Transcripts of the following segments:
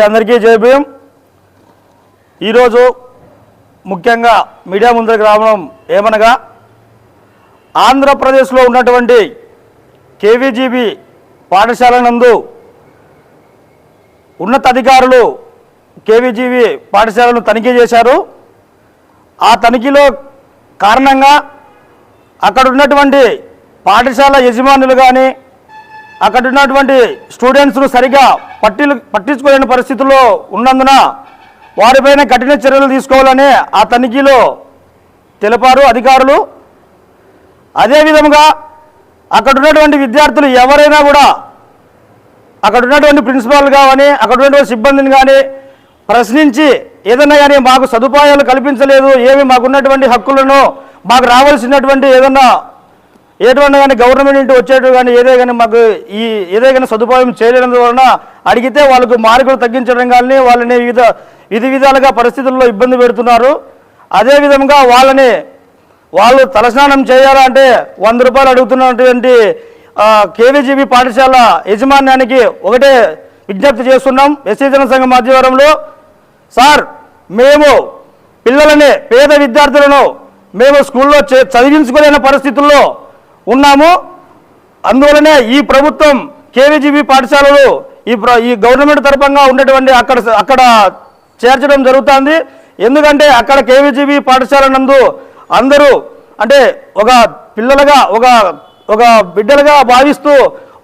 Right అందరికీ జయభీం ఈరోజు ముఖ్యంగా మీడియా ముందరికి రావడం ఏమనగా ఆంధ్రప్రదేశ్లో ఉన్నటువంటి కేవీజీబీ పాఠశాల నందు ఉన్నతాధికారులు కేవీజీబీ పాఠశాలను తనిఖీ చేశారు. ఆ తనిఖీలో కారణంగా అక్కడ ఉన్నటువంటి పాఠశాల యజమానులు కానీ అక్కడ ఉన్నటువంటి స్టూడెంట్స్ను సరిగా పట్టి పట్టించుకోలేని పరిస్థితుల్లో ఉన్నందున వారిపైన కఠిన చర్యలు తీసుకోవాలని ఆ తనిఖీలో తెలిపారు అధికారులు. అదేవిధంగా అక్కడ ఉన్నటువంటి విద్యార్థులు ఎవరైనా కూడా అక్కడ ఉన్నటువంటి ప్రిన్సిపాల్ కానీ అక్కడ ఉన్నటువంటి సిబ్బందిని కానీ ప్రశ్నించి ఏదైనా కానీ మాకు సదుపాయాలు కల్పించలేదు ఏమి మాకున్నటువంటి హక్కులను మాకు రావాల్సినటువంటి ఏదన్నా ఎటువంటి కానీ గవర్నమెంట్ నుండి వచ్చేటు కానీ ఏదే కానీ మాకు ఈ ఏదే కానీ సదుపాయం చేయలేనందు వలన అడిగితే వాళ్ళకు మార్కులు తగ్గించడం కానీ వాళ్ళని వివిధ విధి విధాలుగా పరిస్థితుల్లో ఇబ్బంది పెడుతున్నారు. అదేవిధంగా వాళ్ళని వాళ్ళు తలస్నానం చేయాలంటే వంద రూపాయలు అడుగుతున్నటువంటి కేవీజీబీ పాఠశాల యజమాన్యానికి ఒకటే విజ్ఞప్తి చేస్తున్నాం. ఎస్సీ సంఘం ఆధ్వర్యంలో సార్ మేము పిల్లలని పేద విద్యార్థులను మేము స్కూల్లో చే- చదివించుకోలేని పరిస్థితుల్లో ఉన్నాము. అందువలనే ఈ ప్రభుత్వం కేవీజీబీ పాఠశాలలు ఈ ప్ర ఈ గవర్నమెంట్ తరఫంగా ఉన్నటువంటి అక్కడ అక్కడ చేర్చడం జరుగుతుంది. ఎందుకంటే అక్కడ కేవీజీబీ పాఠశాల నందు అందరూ అంటే ఒక పిల్లలుగా ఒక ఒక బిడ్డలుగా భావిస్తూ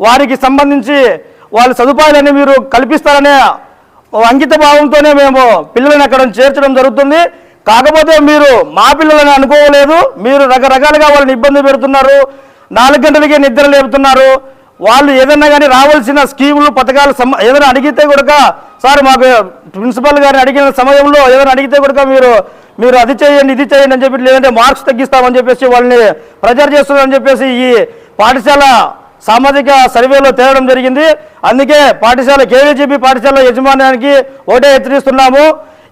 వారికి సంబంధించి వాళ్ళ సదుపాయాలని మీరు కల్పిస్తారనే అంకిత భావంతోనే మేము పిల్లలను అక్కడ చేర్చడం జరుగుతుంది. కాకపోతే మీరు మా పిల్లలని అనుకోలేదు. మీరు రకరకాలుగా వాళ్ళని ఇబ్బంది పెడుతున్నారు. నాలుగు గంటలకే నిద్ర లేపుతున్నారు. వాళ్ళు ఏదన్నా కానీ రావాల్సిన స్కీములు పథకాలు సమ ఏదైనా అడిగితే కూడా సార్ మాకు ప్రిన్సిపల్ గారిని అడిగిన సమయంలో ఏదైనా అడిగితే కూడా మీరు మీరు అది చేయండి ఇది చేయండి అని చెప్పి లేదంటే మార్క్స్ తగ్గిస్తామని చెప్పేసి వాళ్ళని ప్రచారం చేస్తున్నారని చెప్పేసి ఈ పాఠశాల సామాజిక సర్వేలో తేవడం జరిగింది. అందుకే పాఠశాల కేవీజీబీ పాఠశాల యజమాన్యానికి ఒకటే హెచ్చరిస్తున్నాము.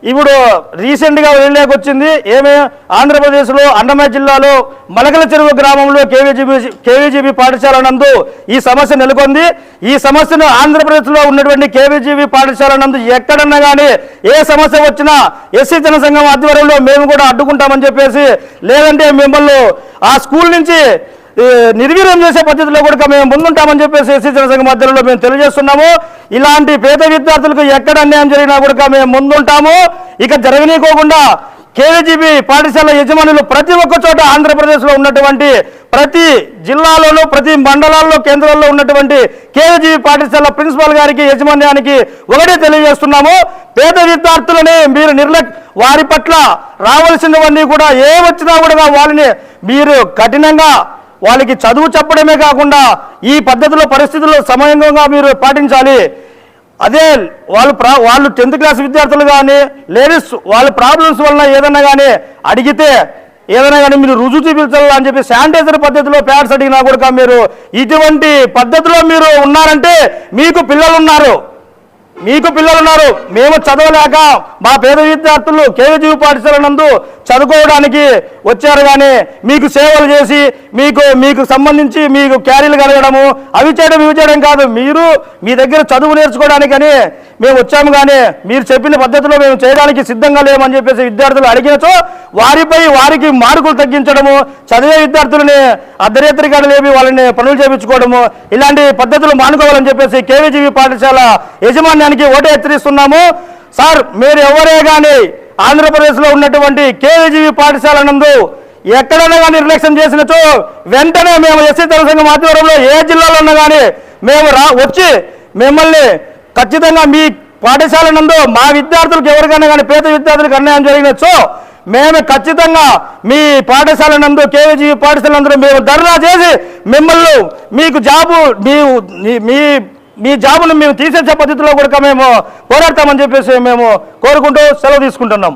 ఇప్పుడు రీసెంట్గా వెళ్ళలేకొచ్చింది ఏమే? ఆంధ్రప్రదేశ్లో అన్నమయ్య జిల్లాలో మలకల చెరువు గ్రామంలో కేవీజీబీ కేవీజీబీ పాఠశాల నందు ఈ సమస్య నెలకొంది. ఈ సమస్యను ఆంధ్రప్రదేశ్లో ఉన్నటువంటి కేవీజీబీ పాఠశాల నందు ఎక్కడన్నా కానీ ఏ సమస్య వచ్చినా ఎస్సీ జనసంఘం ఆధ్వర్యంలో మేము కూడా అడ్డుకుంటామని చెప్పేసి లేదంటే మిమ్మల్ని ఆ స్కూల్ నుంచి నిర్వీర్యం చేసే పద్ధతిలో కూడా మేము ముందుంటామని చెప్పేసి ఎస్సీ జనసంఘ మధ్యలో మేము తెలియజేస్తున్నాము. ఇలాంటి పేద విద్యార్థులకు ఎక్కడ అన్యాయం జరిగినా కూడా మేము ముందుంటాము. ఇక జరగనీకోకుండా కేవీజీబీ పాఠశాల యజమానులు ప్రతి ఒక్క చోట ఆంధ్రప్రదేశ్లో ఉన్నటువంటి ప్రతి జిల్లాలోనూ ప్రతి మండలాల్లో కేంద్రాల్లో ఉన్నటువంటి కేవీజీబీ పాఠశాల ప్రిన్సిపాల్ గారికి యజమాన్యానికి ఒకటే తెలియజేస్తున్నాము. పేద విద్యార్థులని మీరు నిర్లక్ వారి పట్ల రావాల్సినవన్నీ కూడా ఏ వచ్చినా కూడా వాళ్ళని మీరు కఠినంగా వాళ్ళకి చదువు చెప్పడమే కాకుండా ఈ పద్ధతిలో పరిస్థితుల్లో సమయంగా మీరు పాటించాలి. అదే వాళ్ళు ప్రా వాళ్ళు టెన్త్ క్లాస్ విద్యార్థులు కానీ లేడీస్ వాళ్ళ ప్రాబ్లమ్స్ వలన ఏదైనా కానీ అడిగితే ఏదైనా కానీ మీరు రుజువు చూపించాలి అని చెప్పి శానిటైజర్ పద్ధతిలో ప్యాడ్స్ అడిగినా కూడా మీరు ఇటువంటి పద్ధతిలో మీరు ఉన్నారంటే మీకు పిల్లలు ఉన్నారు. మీకు పిల్లలు ఉన్నారు మేము చదవలేక మా పేద విద్యార్థులు కేవీజీ పాఠశాల నందు చదువుకోవడానికి వచ్చారు కానీ మీకు సేవలు చేసి మీకు మీకు సంబంధించి మీకు క్యారీలు కలగడము అవి చేయడం ఇవి చేయడం కాదు. మీరు మీ దగ్గర చదువు నేర్చుకోవడానికని మేము వచ్చాము కానీ మీరు చెప్పిన పద్ధతిలో మేము చేయడానికి సిద్ధంగా లేమని చెప్పేసి విద్యార్థులు అడిగినచో వారిపై వారికి మార్కులు తగ్గించడము చదివే విద్యార్థులని అర్ధరేత్రికాడు లేపి వాళ్ళని పనులు చేయించుకోవడము ఇలాంటి పద్ధతులు మానుకోవాలని చెప్పేసి కేవీజీవి పాఠశాల యజమాని యజమాన్యానికి ఓటు హెచ్చరిస్తున్నాము. సార్ మీరు ఎవరే కానీ ఆంధ్రప్రదేశ్లో ఉన్నటువంటి కేజీవి పాఠశాల నందు ఎక్కడైనా కానీ నిర్లక్ష్యం చేసినట్టు వెంటనే మేము ఎస్సీ తెల సంఘం ఆధ్వర్యంలో ఏ జిల్లాలో ఉన్నా కానీ మేము రా వచ్చి మిమ్మల్ని ఖచ్చితంగా మీ పాఠశాల నందు మా విద్యార్థులకు ఎవరికైనా కానీ పేద విద్యార్థులకు అన్యాయం జరిగినచ్చు మేము ఖచ్చితంగా మీ పాఠశాల నందు కేవీజీ పాఠశాల నందు మేము ధర్నా చేసి మిమ్మల్ని మీకు జాబు మీ మీ మీ జాబును మేము తీసేసే పద్ధతిలో కూడా మేము పోరాడతామని చెప్పేసి మేము కోరుకుంటూ సెలవు తీసుకుంటున్నాం.